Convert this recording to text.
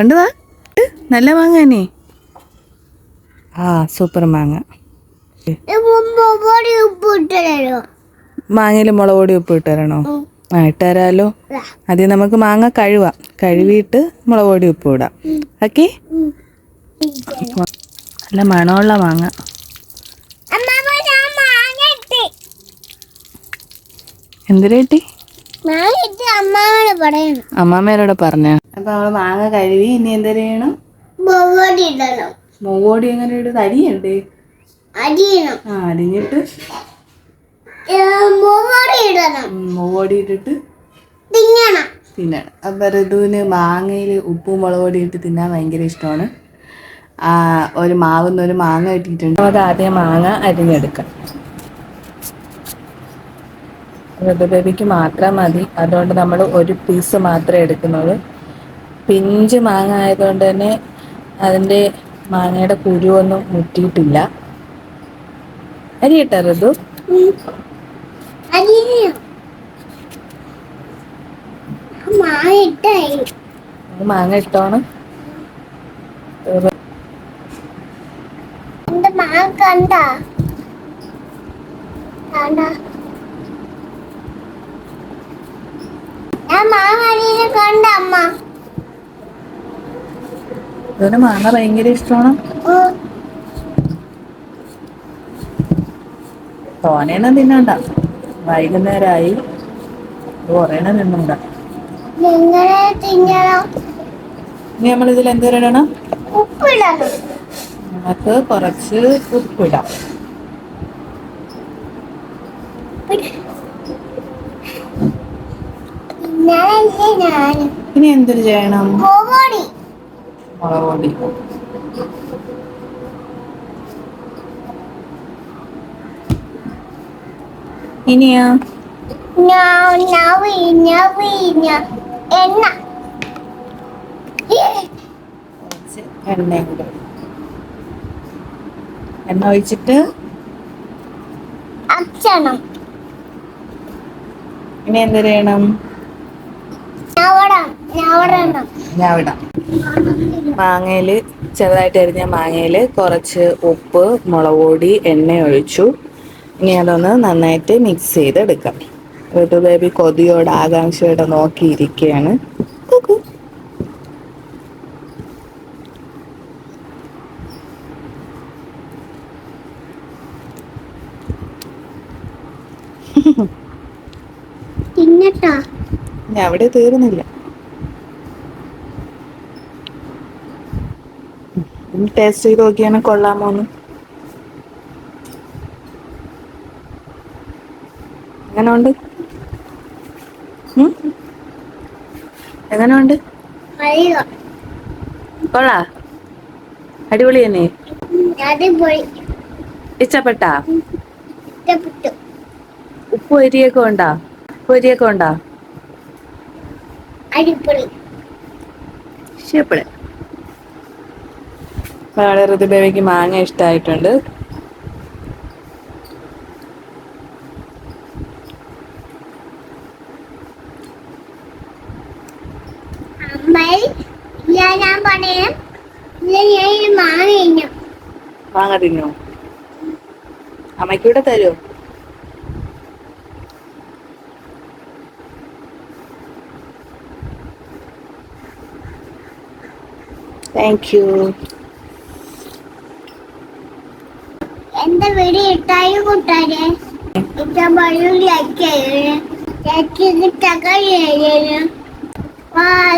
കൊണ്ടുവാ നല്ല മാങ്ങ തന്നെ ആ സൂപ്പർ മാങ്ങ. മാങ്ങയിൽ മാങ്ങയിൽ മുളക് പൊടി ഉപ്പ് ഇട്ടുതരണോ ആ ഇട്ടുതരാലോ ആദ്യം നമുക്ക് മാങ്ങ കഴുവാം. കഴുകിയിട്ട് മുളക് പൊടി ഉപ്പ് ഇടാം. ഓക്കെ? നല്ല മണമുള്ള മാങ്ങ. എന്തിനേട്ടി അമ്മാമ്മയോട് പറഞ്ഞ? അപ്പൊ നമ്മൾ മാങ്ങ കഴുകി ഇനി എന്താ ചെയ്യണം പൊടി ഇടണം. മുകോടി എങ്ങനെ ഇടും അരിയണ്ടേ? അരിയണം ആ അരിഞ്ഞിട്ട്? പൊടി ഇടണം. മുകോടി ഇട്ടിട്ട് തിന്നണം. തിന്നണം. അപ്പം ഋതുവിന് മാങ്ങയിൽ ഉപ്പും മുളക് പൊടി ഇട്ട് തിന്നാൻ ഭയങ്കര ഇഷ്ടമാണ്. ആ ഒരു മാവുന്ന ഒരു മാങ്ങ കിട്ടിയിട്ടുണ്ട്. അത് ആദ്യം മാങ്ങ അരിഞ്ഞെടുക്കാം. ഋതുബേബിക്ക് മാത്രം മതി. അതുകൊണ്ട് നമ്മൾ ഒരു പീസ് മാത്രമേ എടുക്കുന്നുള്ളൂ. പിഞ്ച് മാങ്ങ ആയതുകൊണ്ട് തന്നെ അതിന്റെ മാങ്ങയുടെ കുരുവൊന്നും മുറ്റിയിട്ടില്ല അരിയിട്ടറുതു മാങ്ങ ഇട്ടോണ്. മാങ്ങ കണ്ട കണ്ട ഞാൻ മാങ്ങ അരിയെ കണ്ട അമ്മ ഇതിന് മാങ്ങ ഭയങ്കര ഇഷ്ടമാണ് തോനെയൊന്നും തിന്നണ്ട. വൈകുന്നേരമായി കുറേണം തിന്നണ്ട. ഇനി നമ്മൾ ഇതിൽ ഉപ്പിടണം. നമുക്ക് കുറച്ച് ഉപ്പിടാം. ഇനി എന്തൊരു ചെയ്യണം? മുളക് പൊടി ഇനിയാ എണ്ണയും കൂടെ. എണ്ണ ഒഴിച്ചിട്ട്? ഇനി എന്ത് ചെയ്യണം? നവടം നവടണം ഞാൻ വിടാം മാങ്ങയിൽ ചെറുതായിട്ട് അരിഞ്ഞ മാങ്ങയിൽ കുറച്ച് ഉപ്പ് മുളക് പൊടി എണ്ണ ഒഴിച്ചു ഇനി അതൊന്ന് നന്നായിട്ട് മിക്സ് ചെയ്തെടുക്കാം. വീട്ടു ബേബി കൊതിയോട് ആകാംക്ഷയോടെ നോക്കിയിരിക്കുകയാണ് ഞാൻ അവിടെ തീർന്നില്ല. ടേസ്റ്റ് ചെയ്ത് നോക്കിയാണ് കൊള്ളാമോന്ന് എങ്ങനെയുണ്ട്? ഉം? എങ്ങനെയുണ്ട്? അറിയുക കൊള്ളാ. അടിപൊളി തന്നെ. ഇഷ്ടപ്പെട്ടാ? ഉപ്പ് അരിയൊക്കെ ഉണ്ടാ? ഉപ്പ് അരിയൊക്കെ ഉണ്ടാ? അടിപൊളി. ഇഷ്ടപ്പെടെ വളരെ ഋതുബേബിക്ക് മാങ്ങ ഇഷ്ടമായിട്ടുണ്ട് മാങ്ങ തിന്നോ. അമ്മയ്ക്കൂടെ തരുമോ താങ്ക് യു ഇട്ടായി കൂട്ടാരെ വഴി ലൈക്ക് ചെയ്യണം ലൈക്ക് ബൈ